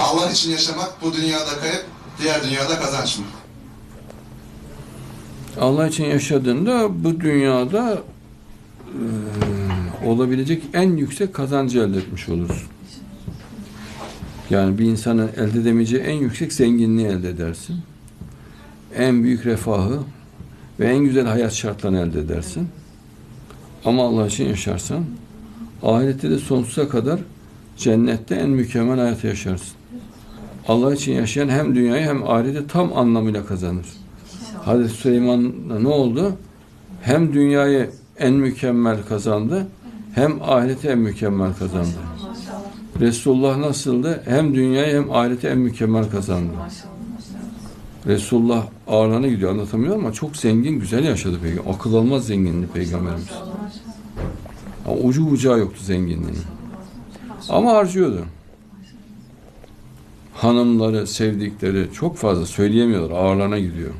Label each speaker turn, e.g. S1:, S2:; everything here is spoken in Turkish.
S1: Allah için yaşamak bu dünyada kayıp, diğer dünyada kazanç mı?
S2: Allah için yaşadığında bu dünyada eee, olabilecek en yüksek kazancı elde etmiş olursun. Yani bir insanın elde edemeyeceği en yüksek zenginliği elde edersin. En büyük refahı ve en güzel hayat şartlarını elde edersin. Ama Allah için yaşarsan ahirette de sonsuza kadar cennette en mükemmel hayatı yaşarsın. Allah için yaşayan hem dünyayı hem ahireti tam anlamıyla kazanır. Hazreti Süleyman'da ne oldu? Hem dünyayı en mükemmel kazandı, hem ahireti en mükemmel kazandı. Resulullah nasıldı? Hem dünyayı hem ahireti en mükemmel kazandı. Resulullah ağırlığına gidiyor anlatamıyor ama çok zengin, güzel yaşadı peygamber. Akıl almaz zenginliği peygamberimiz. Ucu bucağı yoktu zenginliğinin. Ama harcıyordu. Hanımları, sevdikleri çok fazla söyleyemiyorlar. Ağırlarına gidiyor.